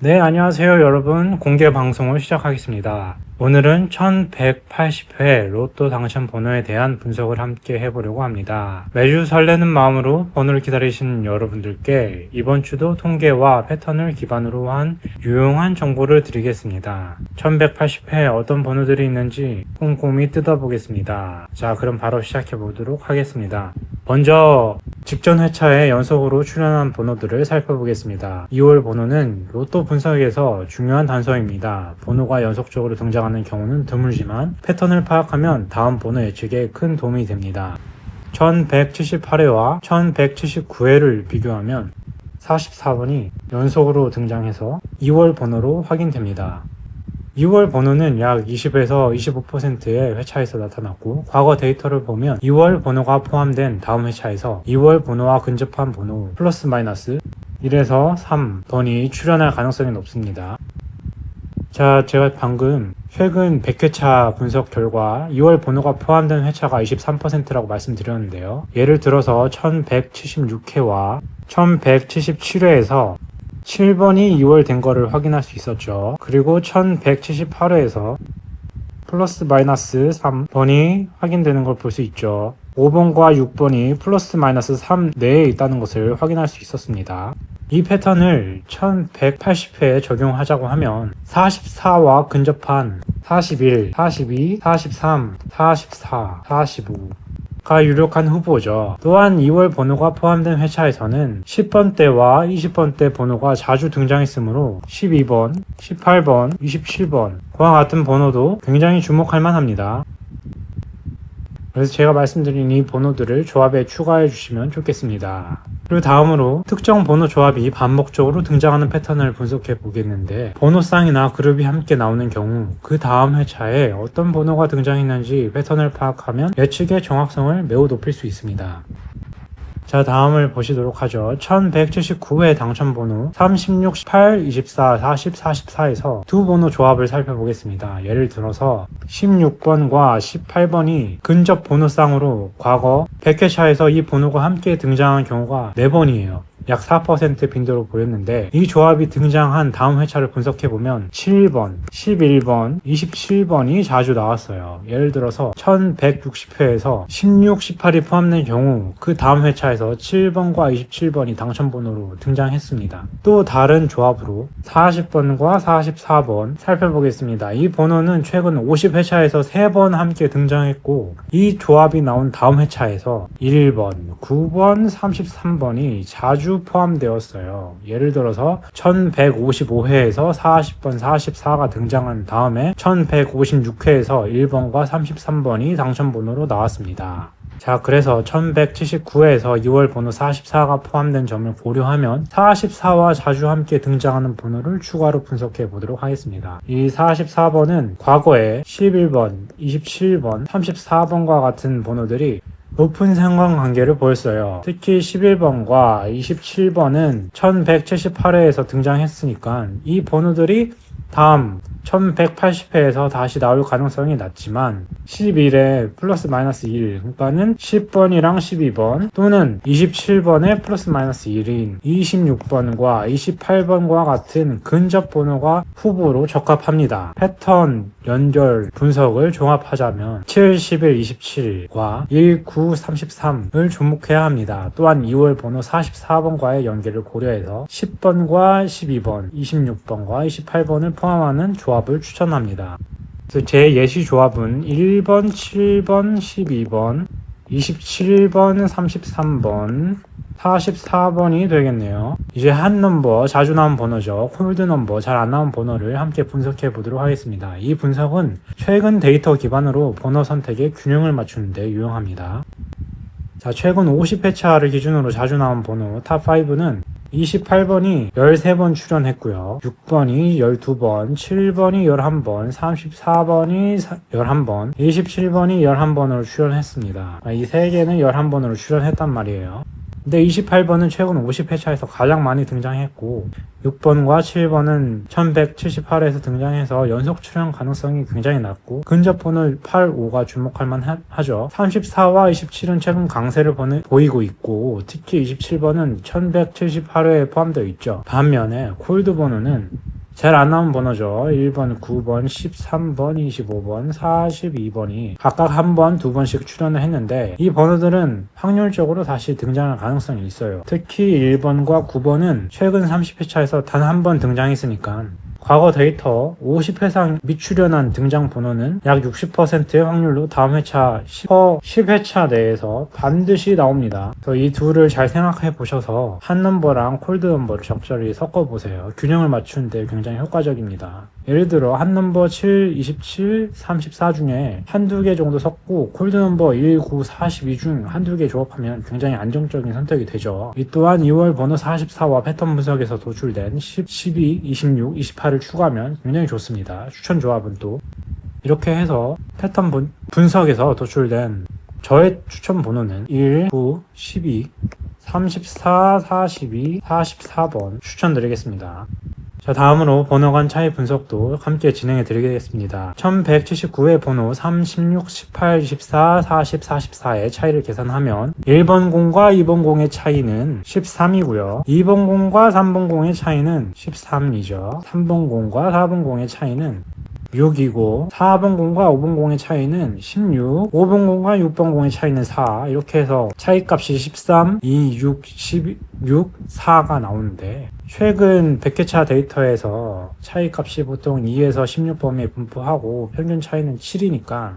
네, 안녕하세요, 여러분. 공개 방송을 시작하겠습니다. 오늘은 1180회 로또 당첨 번호에 대한 분석을 함께 해보려고 합니다. 매주 설레는 마음으로 번호를 기다리신 여러분들께 이번 주도 통계와 패턴을 기반으로 한 유용한 정보를 드리겠습니다. 1180회 어떤 번호들이 있는지 꼼꼼히 뜯어보겠습니다. 자, 그럼 바로 시작해 보도록 하겠습니다. 먼저 직전 회차에 연속으로 출연한 번호들을 살펴보겠습니다. 2월 번호는 로또 분석에서 중요한 단서입니다. 번호가 연속적으로 등장하는 경우는 드물지만 패턴을 파악하면 다음 번호 예측에 큰 도움이 됩니다. 1178회와 1179회를 비교하면 44번이 연속으로 등장해서 2월 번호로 확인됩니다. 2월 번호는 약 20에서 25%의 회차에서 나타났고 과거 데이터를 보면 2월 번호가 포함된 다음 회차에서 2월 번호와 근접한 번호 플러스 마이너스 1에서 3번이 출현할 가능성이 높습니다. 자, 제가 방금 최근 100회차 분석 결과 2월 번호가 포함된 회차가 23%라고 말씀드렸는데요. 예를 들어서 1176회와 1177회에서 7번이 2월 된 거를 확인할 수 있었죠. 그리고 1178회에서 플러스 마이너스 3번이 확인되는 걸 볼 수 있죠. 5번과 6번이 플러스 마이너스 3 내에 있다는 것을 확인할 수 있었습니다. 이 패턴을 1180회에 적용하자고 하면 44와 근접한 41, 42, 43, 44, 45, 가 유력한 후보죠. 또한 2월 번호가 포함된 회차에서는 10번대와 20번대 번호가 자주 등장했으므로 12번, 18번, 27번과 같은 번호도 굉장히 주목할 만합니다. 그래서 제가 말씀드린 이 번호들을 조합에 추가해 주시면 좋겠습니다. 그리고 다음으로 특정 번호 조합이 반복적으로 등장하는 패턴을 분석해 보겠는데 번호쌍이나 그룹이 함께 나오는 경우 그 다음 회차에 어떤 번호가 등장했는지 패턴을 파악하면 예측의 정확성을 매우 높일 수 있습니다. 자, 다음을 보시도록 하죠. 1179회 당첨 번호 36, 18, 24, 40, 44에서 두 번호 조합을 살펴보겠습니다. 예를 들어서 16번과 18번이 근접 번호쌍으로 과거 100회차에서 이 번호가 함께 등장한 경우가 4번이에요. 약 4% 빈도로 보였는데 이 조합이 등장한 다음 회차를 분석해보면 7번, 11번, 27번이 자주 나왔어요. 예를 들어서 1160회에서 16, 18이 포함된 경우 그 다음 회차에서 7번과 27번이 당첨번호로 등장했습니다. 또 다른 조합으로 40번과 44번 살펴보겠습니다. 이 번호는 최근 50회차에서 3번 함께 등장했고 이 조합이 나온 다음 회차에서 1번, 9번, 33번이 자주 포함되었어요. 예를 들어서 1155회에서 40번, 44가 등장한 다음에 1156회에서 1번과 33번이 당첨번호로 나왔습니다. 자, 그래서 1179회에서 2월 번호 44가 포함된 점을 고려하면 44와 자주 함께 등장하는 번호를 추가로 분석해 보도록 하겠습니다. 이 44번은 과거에 11번, 27번, 34번과 같은 번호들이 높은 상관관계를 보였어요. 특히 11번과 27번은 1178회에서 등장했으니까 이 번호들이 다음 1180회에서 다시 나올 가능성이 낮지만 11에 플러스 마이너스 1 그러니까는 10번이랑 12번 또는 27번에 플러스 마이너스 1인 26번과 28번과 같은 근접 번호가 후보로 적합합니다. 패턴 연결 분석을 종합하자면 7, 11, 27과 1, 9, 33을 주목해야 합니다. 또한 2월 번호 44번과의 연계를 고려해서 10번과 12번, 26번과 28번을 포함하는 조합 을 추천합니다. 제 예시 조합은 1번, 7번, 12번, 27번, 33번, 44번이 되겠네요. 이제 한 넘버, 자주 나온 번호죠. 콜드 넘버, 잘 안 나온 번호를 함께 분석해 보도록 하겠습니다. 이 분석은 최근 데이터 기반으로 번호 선택에 균형을 맞추는데 유용합니다. 자, 최근 50회차를 기준으로 자주 나온 번호 탑5는 28번이 13번 출연했고요. 6번이 12번, 7번이 11번, 34번이 11번, 27번이 11번으로 출연했습니다. 이세 개는 11번으로 출연했단 말이에요. 근데 28번은 최근 50회차에서 가장 많이 등장했고 6번과 7번은 1178회에서 등장해서 연속 출연 가능성이 굉장히 낮고 근접 번호 8, 5가 주목할 만하죠. 34와 27은 최근 강세를 보이고 있고 특히 27번은 1178회에 포함되어 있죠. 반면에 콜드 번호는 잘안 나온 번호죠. 1번, 9번, 13번, 25번, 42번이 각각 한 번, 두 번씩 출연을 했는데 이 번호들은 확률적으로 다시 등장할 가능성이 있어요. 특히 1번과 9번은 최근 30회차에서 단 한 번 등장했으니까 과거 데이터 50회상 미출연한 등장 번호는 약 60%의 확률로 다음 회차 10, 10회차 내에서 반드시 나옵니다. 그래서 이 둘을 잘 생각해 보셔서 한 넘버랑 콜드 넘버를 적절히 섞어 보세요. 균형을 맞추는데 굉장히 효과적입니다. 예를 들어 한 넘버 7, 27, 34 중에 한두 개 정도 섞고 콜드 넘버 1, 9, 42 중 한두 개 조합하면 굉장히 안정적인 선택이 되죠. 이 또한 2월 번호 44와 패턴 분석에서 도출된 10, 12, 26, 28을 추가하면 굉장히 좋습니다. 추천 조합은 또 이렇게 해서 패턴 분, 분석에서 도출된 저의 추천 번호는 1, 9, 12, 34, 42, 44번 추천드리겠습니다. 자, 다음으로 번호 간 차이 분석도 함께 진행해 드리겠습니다. 1179의 번호 3, 16, 18, 24, 40, 44의 차이를 계산하면 1번 공과 2번 공의 차이는 13이고요. 2번 공과 3번 공의 차이는 13이죠. 3번 공과 4번 공의 차이는 6이고 4번 공과 5번 공의 차이는 16 5번 공과 6번 공의 차이는 4 이렇게 해서 차이값이 13, 2, 6, 16, 4가 나오는데 최근 100회차 데이터에서 차이값이 보통 2에서 16범위에 분포하고 평균 차이는 7이니까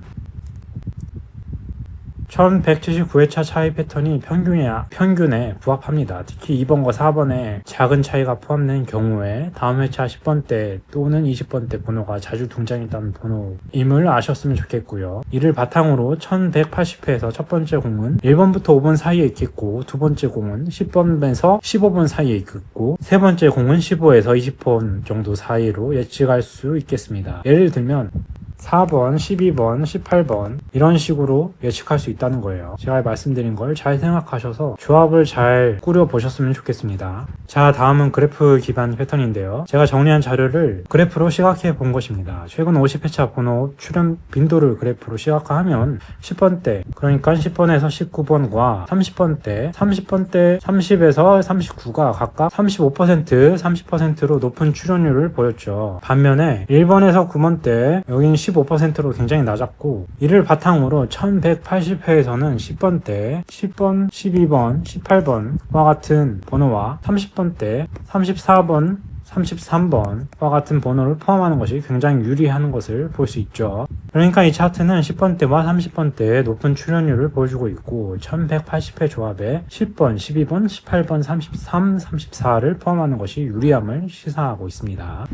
1179회차 차이 패턴이 평균에, 평균에 부합합니다. 특히 2번과 4번에 작은 차이가 포함된 경우에 다음 회차 10번 대 또는 20번 대 번호가 자주 등장했다는 번호임을 아셨으면 좋겠고요. 이를 바탕으로 1180회에서 첫 번째 공은 1번부터 5번 사이에 있겠고 두 번째 공은 10번에서 15번 사이에 있겠고 세 번째 공은 15에서 20번 정도 사이로 예측할 수 있겠습니다. 예를 들면 4번, 12번, 18번 이런 식으로 예측할 수 있다는 거예요. 제가 말씀드린 걸 잘 생각하셔서 조합을 잘 꾸려 보셨으면 좋겠습니다. 자, 다음은 그래프 기반 패턴인데요. 제가 정리한 자료를 그래프로 시각해 본 것입니다. 최근 50회차 번호 출현 빈도를 그래프로 시각화하면 10번 대, 그러니까 10번에서 19번과 30번 대, 30번 대 30에서 39가 각각 35%, 30%로 높은 출연율을 보였죠. 반면에 1번에서 9번 대, 여긴 15%로 굉장히 낮았고 이를 바탕으로 1180회에서는 10번 대, 10번, 12번, 18번과 같은 번호와 30번 대, 34번, 33번과 같은 번호를 포함하는 것이 굉장히 유리한 것을 볼 수 있죠. 그러니까 이 차트는 10번대와 30번대의 높은 출연율을 보여주고 있고 1180회 조합에 10번, 12번, 18번, 33, 34를 포함하는 것이 유리함을 시사하고 있습니다.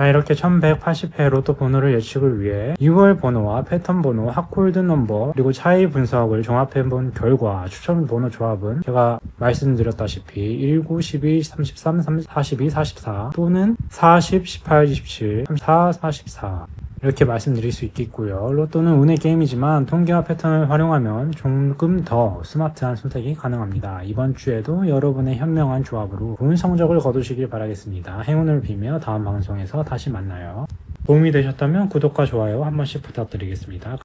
자 이렇게 1180회 로 또 번호를 예측을 위해 2월 번호와 패턴 번호, 핫콜드 넘버 그리고 차이 분석을 종합해 본 결과 추천 번호 조합은 제가 말씀드렸다시피 19, 12, 33, 30, 42, 44 또는 40, 18, 27, 34, 44 이렇게 말씀드릴 수 있겠고요. 로또는 운의 게임이지만 통계와 패턴을 활용하면 조금 더 스마트한 선택이 가능합니다. 이번 주에도 여러분의 현명한 조합으로 좋은 성적을 거두시길 바라겠습니다. 행운을 빌며 다음 방송에서 다시 만나요. 도움이 되셨다면 구독과 좋아요 한 번씩 부탁드리겠습니다.